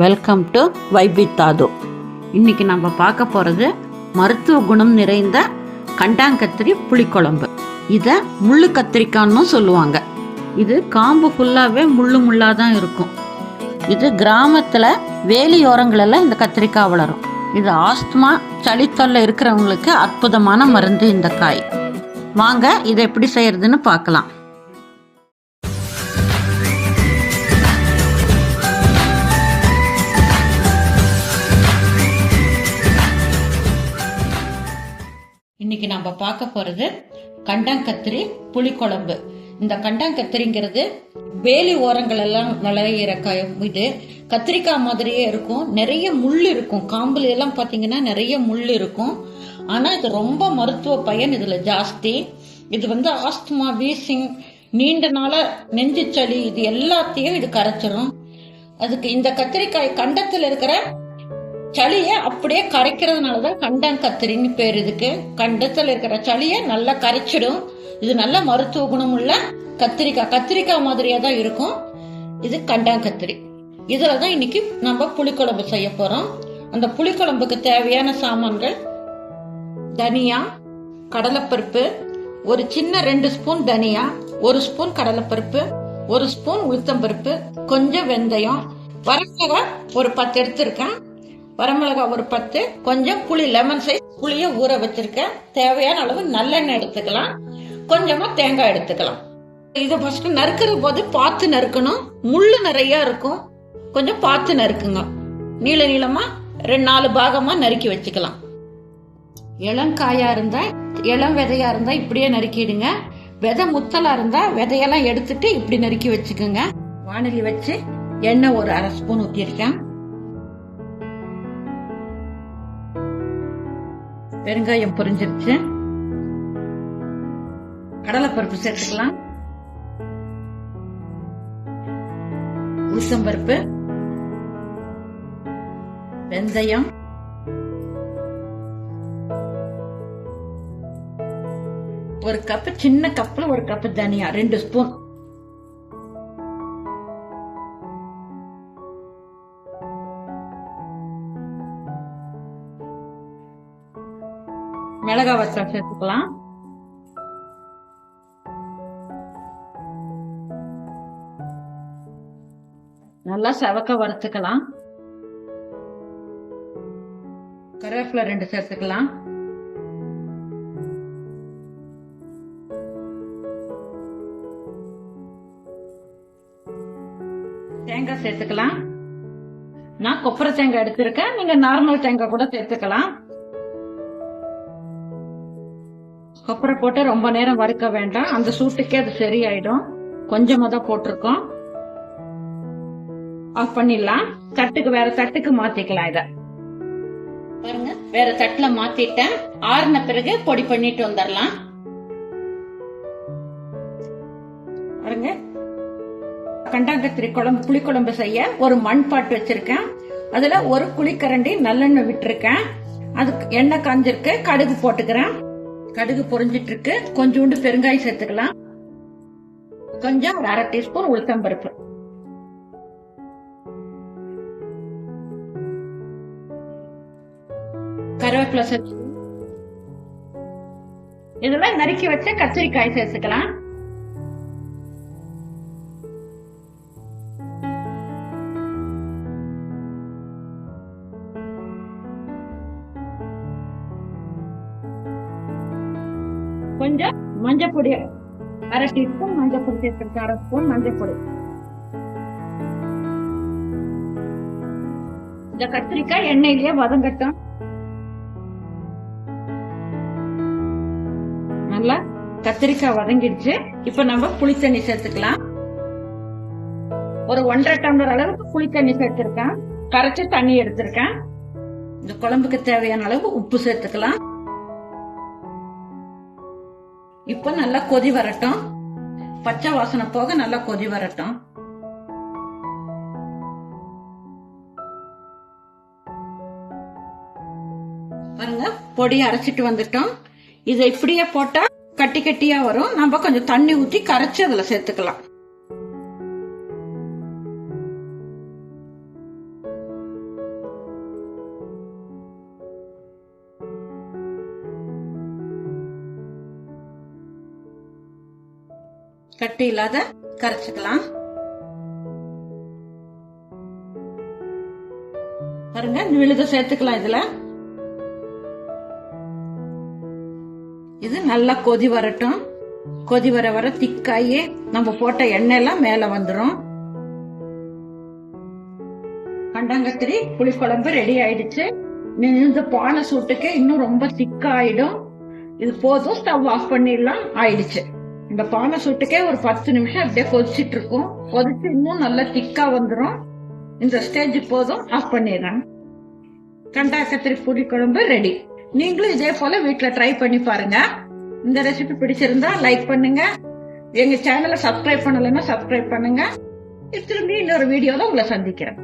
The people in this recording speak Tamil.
வெல்கம் டு வைபித்தாது தாது இன்னைக்கு நம்ம பார்க்க போகிறது மருத்துவ குணம் நிறைந்த கண்டாங்கத்திரி புளிக்குழம்பு. இதை முள்ளு கத்திரிக்கான்னு சொல்லுவாங்க. இது காம்பு ஃபுல்லாகவே முள்ளு முள்ளாக தான் இருக்கும். இது கிராமத்தில் வேலியோரங்களெல்லாம் இந்த கத்திரிக்காய் வளரும். இது ஆஸ்துமா சளித்தொல்லை இருக்கிறவங்களுக்கு அற்புதமான மருந்து இந்த காய். வாங்க இதை எப்படி செய்யறதுன்னு பார்க்கலாம். இன்னைக்கு நம்ம பார்க்க போறது கண்டாங்கத்திரி புளிக்குழம்பு. இந்த கண்டாங்கத்திரிங்கிறது வேலி ஓரங்கள் எல்லாம் விளையிற க இது கத்திரிக்காய் மாதிரியே இருக்கும். நிறைய முள் இருக்கும். காம்புல எல்லாம் பார்த்தீங்கன்னா நிறைய முள் இருக்கும். ஆனா இது ரொம்ப மருத்துவ பயன் இதுல ஜாஸ்தி. இது வந்து ஆஸ்துமா வீசிங் நீண்ட நாள நெஞ்சு சளி இது எல்லாத்தையும் இது கரைச்சிரும். அதுக்கு இந்த கத்திரிக்காய் கண்டத்தில் இருக்கிற சளியை அப்படியே கரைக்கிறதுனால தான் கண்டாங்கத்திரின்னு பேர் இதுக்கு. கண்டத்தில் இருக்கிற சளியை நல்லா கரைச்சிடும். இது நல்ல மருத்துவ குணம் உள்ள கத்திரிக்காய். கத்திரிக்காய் மாதிரியே தான் இருக்கும். இது கண்டாங்கத்திரி இதில் தான் இன்னைக்கு நம்ம புளிக்குழம்பு செய்ய போகிறோம் அந்த புளிக்குழம்புக்கு தேவையான சாமான்கள் தனியா கடலைப்பருப்பு ஒரு சின்ன ரெண்டு ஸ்பூன் தனியா ஒரு ஸ்பூன் கடலைப்பருப்பு ஒரு ஸ்பூன் உளுத்தம்பருப்பு கொஞ்சம் வெந்தயம். வரமிளகாய் ஒரு பத்து எடுத்திருக்கேன். வரமிளகாய் ஒரு பத்து கொஞ்சம் புளி லெமன் சைஸ் புளிய ஊற வச்சிருக்கேன். தேவையான அளவு நல்லெண்ணெய் எடுத்துக்கலாம். கொஞ்சமா தேங்காய் எடுத்துக்கலாம். இதை ஃபர்ஸ்ட் நறுக்கிற போது பார்த்து நறுக்கணும். முள்ளு நிறைய இருக்கும். கொஞ்சம் பார்த்து நறுக்குங்க. நீள நீளமா ரெண்டு நாலு பாகமா நறுக்கி வச்சுக்கலாம். இளங்காயா இருந்தா இளம் விதையா இருந்தா இப்படியே நறுக்கிடுங்க. விதை முத்தலா இருந்தா விதையெல்லாம் எடுத்துட்டு இப்படி நறுக்கி வச்சுக்கோங்க. வானலி வச்சு எண்ணெய் ஒரு அரை ஸ்பூன் ஊற்றிருக்கேன் பெருங்காயம் பொரிஞ்சிருச்சு. கடலைப்பருப்பு சேர்த்துக்கலாம். உளுத்தம்பருப்பு வெந்தயம். ஒரு கப்பு சின்ன கப்பில் ஒரு கப்பு தனியா ரெண்டு ஸ்பூன் மிளகா வச்சா சேர்த்துக்கலாம் நல்லா செவக்க வறுத்துக்கலாம். கருவேப்பிலை ரெண்டு சேர்த்துக்கலாம். தேங்காய் சேர்த்துக்கலாம். நான் கொப்பரை தேங்காய் எடுத்திருக்கேன். நீங்க நார்மல் தேங்காய் கூட சேர்த்துக்கலாம். கொப்பரை போட்டு ரொம்ப நேரம் வறுக்க வேண்டாம். அந்த சூட்டுக்கே அது சரியாயிடும். கொஞ்சமா தான் போட்டிருக்கோம். ஆஃப் பண்ணிடலாம். தட்டுக்கு வேற தட்டுக்கு மாத்திக்கலாம் இத. பாருங்க வேற தட்டுல மாத்திட்டேன். ஆறுன பிறகு பொடி பண்ணிட்டு வந்துடலாம். பாருங்க. கண்டாங்கத்திரி குழம்பு புளிக்குழம்பு செய்ய ஒரு மண் பாட்டு வச்சிருக்கேன். அதுல ஒரு குழிக்கரண்டி நல்லெண்ணெய் விட்டுருக்கேன். அதுக்கு எண்ணெய் காஞ்சிருக்கு கடுகு போட்டுக்கிறேன். கடுகு பொறிஞ்சிட்டு இருக்கு கொஞ்சோண்டு பெருங்காயம் சேர்த்துக்கலாம். கொஞ்சம் ஒரு அரை டீஸ்பூன் உளுத்தம்பருப்பு. கருவேப்பிலை சேர்த்து. இதெல்லாம் நறுக்கி வச்ச கத்திரிக்காய் சேர்த்துக்கலாம். கொஞ்சம் மஞ்சள் பொடி அரை டீஸ்பூன் மஞ்சள் பொடி அரை ஸ்பூன் மஞ்சள் பொடி இந்த கத்திரிக்காய் எண்ணெயிலேயே வதங்கட்டும். நல்லா கத்திரிக்காய் வதங்கிடுச்சு. இப்ப நம்ம புளி தண்ணி சேர்த்துக்கலாம். ஒரு ஒன்றரை டம்ளர் அளவுக்கு புளி தண்ணி சேர்த்திருக்கேன். கரைச்சு தண்ணி எடுத்திருக்கேன். இந்த குழம்புக்கு தேவையான அளவு உப்பு சேர்த்துக்கலாம். இப்ப நல்லா கொதி வரட்டும். பச்சை வாசனை போக நல்லா கொதி வரட்டும். பாருங்க பொடி அரைச்சிட்டு வந்துட்டோம். இதை இப்படியே போட்டா கட்டி கட்டியா வரும். நம்ம கொஞ்சம் தண்ணி ஊத்தி கரைச்சு அதுல சேர்த்துக்கலாம். கட்டி இல்லாத கரைச்சுக்கலாம். பாருங்க இந்த விழுத சேர்த்துக்கலாம் இதுல. இது நல்லா கொதி வரட்டும். கொதி வர வர திக்காயி நம்ம போட்ட எண்ணெய் எல்லாம் மேல வந்துடும் கண்டாங்கத்திரி புளிக்குழம்பு ரெடி ஆயிடுச்சு. இந்த பானை சூட்டுக்கு இன்னும் ரொம்ப திக்காயிடும். இது போதும் ஸ்டவ் ஆஃப் பண்ணிடலாம் ஆயிடுச்சு. இந்த பானை சூட்டுக்கே ஒரு பத்து நிமிஷம் அப்படியே கொதிச்சிட்டு இருக்கும் கொதிச்சு இன்னும் நல்லா திக்கா வந்துடும் இந்த ஸ்டேஜ் போதும். ஆஃப் பண்ணிடுறேன். கண்டாக்கத்திரி புளி குழம்பு ரெடி நீங்களும் இதே போல வீட்டில் ட்ரை பண்ணி பாருங்க. இந்த ரெசிபி பிடிச்சிருந்தா லைக் பண்ணுங்க. எங்க சேனலை சப்ஸ்கிரைப் பண்ணலைன்னா சப்ஸ்கிரைப் பண்ணுங்க. திரும்பி இன்னொரு வீடியோல உங்களை சந்திக்கிறேன்.